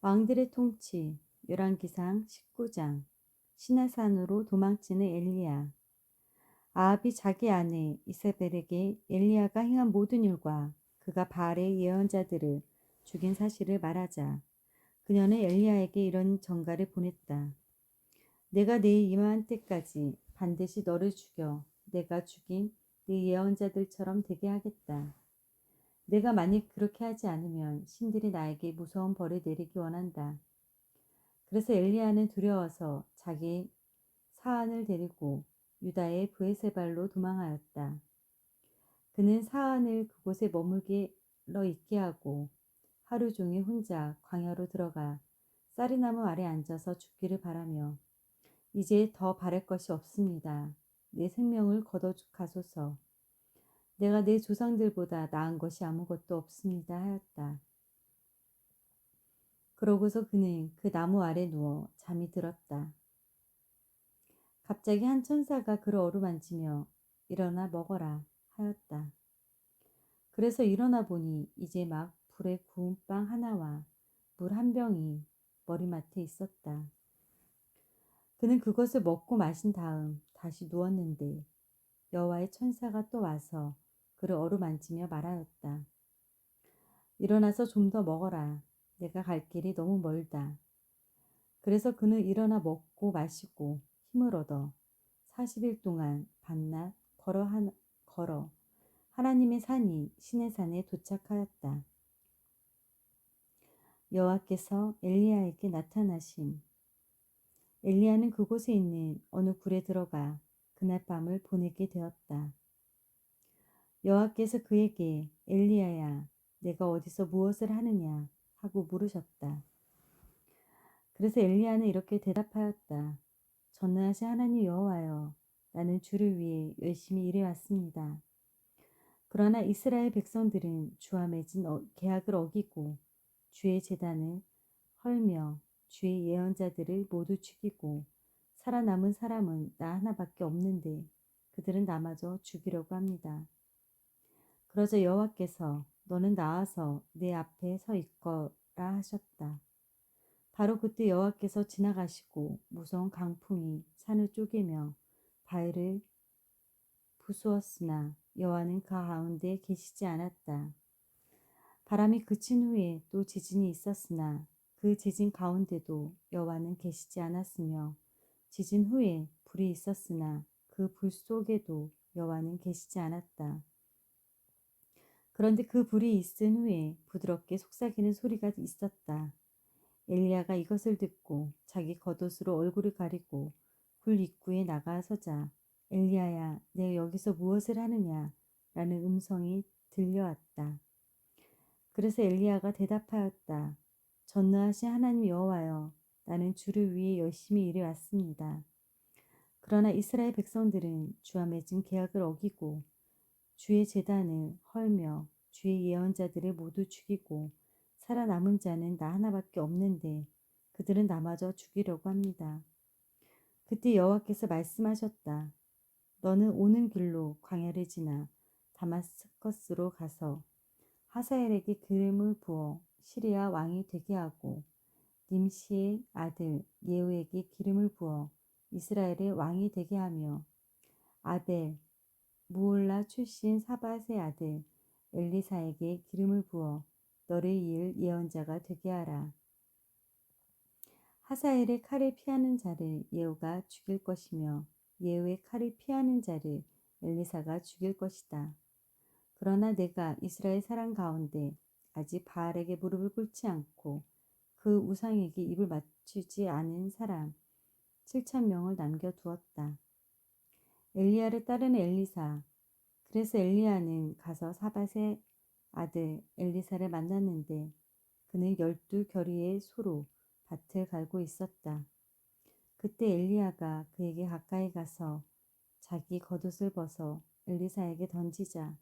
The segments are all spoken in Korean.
왕들의 통치 열왕기상 19장 시나산으로 도망치는 엘리야 아합이 자기 아내 이세벨에게 엘리야가 행한 모든 일과 그가 바알의 예언자들을 죽인 사실을 말하자 그녀는 엘리야에게 이런 전가를 보냈다. 내가 내 임한 때까지 반드시 너를 죽여 내가 죽인 네 예언자들처럼 되게 하겠다. 내가 만일 그렇게 하지 않으면 신들이 나에게 무서운 벌을 내리기 원한다. 그래서 엘리야는 두려워서 자기 사안을 데리고 유다의 브에세발로 도망하였다. 그는 사안을 그곳에 머물게 러 있게 하고 하루 종일 혼자 광야로 들어가 쌀이나무 아래 앉아서 죽기를 바라며 이제 더 바랄 것이 없습니다. 내 생명을 거둬 가소서. 내가 내 조상들보다 나은 것이 아무것도 없습니다 하였다. 그러고서 그는 그 나무 아래 누워 잠이 들었다. 갑자기 한 천사가 그를 어루만지며 일어나 먹어라 하였다. 그래서 일어나 보니 이제 막 불에 구운 빵 하나와 물 한 병이 머리맡에 있었다. 그는 그것을 먹고 마신 다음 다시 누웠는데 여호와의 천사가 또 와서 그를 어루만지며 말하였다. 일어나서 좀 더 먹어라. 내가 갈 길이 너무 멀다. 그래서 그는 일어나 먹고 마시고 힘을 얻어 40일 동안 밤낮 걸어, 한, 걸어 하나님의 산이 신의 산에 도착하였다. 여호와께서 엘리야에게 나타나심. 엘리야는 그곳에 있는 어느 굴에 들어가 그날 밤을 보내게 되었다. 여호와께서 그에게 엘리야야 내가 어디서 무엇을 하느냐 하고 물으셨다. 그래서 엘리야는 이렇게 대답하였다. 전능하신 하나님 여호와여 나는 주를 위해 열심히 일해왔습니다. 그러나 이스라엘 백성들은 주와 맺은 어, 계약을 어기고 주의 재단을 헐며 주의 예언자들을 모두 죽이고 살아남은 사람은 나 하나밖에 없는데 그들은 나마저 죽이려고 합니다. 그러자 여호와께서 너는 나와서 내 앞에 서 있거라 하셨다. 바로 그때 여호와께서 지나가시고 무서운 강풍이 산을 쪼개며 바위를 부수었으나 여호와는 그 가운데 계시지 않았다. 바람이 그친 후에 또 지진이 있었으나 그 지진 가운데도 여호와는 계시지 않았으며 지진 후에 불이 있었으나 그 불 속에도 여호와는 계시지 않았다. 그런데 그 불이 있은 후에 부드럽게 속삭이는 소리가 있었다. 엘리야가 이것을 듣고 자기 겉옷으로 얼굴을 가리고 굴 입구에 나가서자 엘리야야 내가 여기서 무엇을 하느냐 라는 음성이 들려왔다. 그래서 엘리야가 대답하였다. 전능하신 하나님 여호와여 나는 주를 위해 열심히 일해 왔습니다. 그러나 이스라엘 백성들은 주와 맺은 계약을 어기고 주의 재단을 헐며 주의 예언자들을 모두 죽이고 살아남은 자는 나 하나밖에 없는데 그들은 나마저 죽이려고 합니다. 그때 여호와께서 말씀하셨다. 너는 오는 길로 광야를 지나 다마스커스로 가서 하사엘에게 기름을 부어 시리아 왕이 되게 하고 님시의 아들 예후에게 기름을 부어 이스라엘의 왕이 되게 하며 아벨 무올라 출신 사밧의 아들 엘리사에게 기름을 부어 너를 이을 예언자가 되게 하라. 하사엘의 칼을 피하는 자를 예후가 죽일 것이며 예후의 칼을 피하는 자를 엘리사가 죽일 것이다. 그러나 내가 이스라엘 사람 가운데 아직 바알에게 무릎을 꿇지 않고 그 우상에게 입을 맞추지 않은 사람 7천 명을 남겨 두었다. 엘리야를 따르는 엘리사. 그래서 엘리야는 가서 사밧의 아들 엘리사를 만났는데 그는 열두 결의의 소로 밭을 갈고 있었다. 그때 엘리야가 그에게 가까이 가서 자기 겉옷을 벗어 엘리사에게 던지자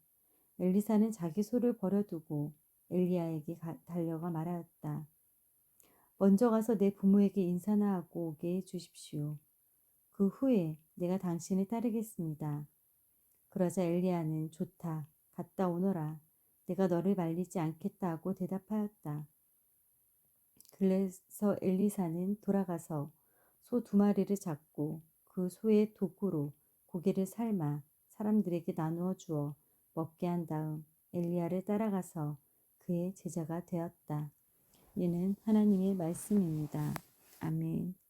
엘리사는 자기 소를 버려두고 엘리야에게 가, 달려가 말하였다. 먼저 가서 내 부모에게 인사나 하고 오게 해 주십시오. 그 후에 내가 당신을 따르겠습니다. 그러자 엘리야는 좋다. 갔다 오너라. 내가 너를 말리지 않겠다 고 대답하였다. 그래서 엘리사는 돌아가서 소 두 마리를 잡고 그 소의 도구로 고기를 삶아 사람들에게 나누어 주어 먹게 한 다음 엘리야를 따라가서 그의 제자가 되었다. 이는 하나님의 말씀입니다. 아멘.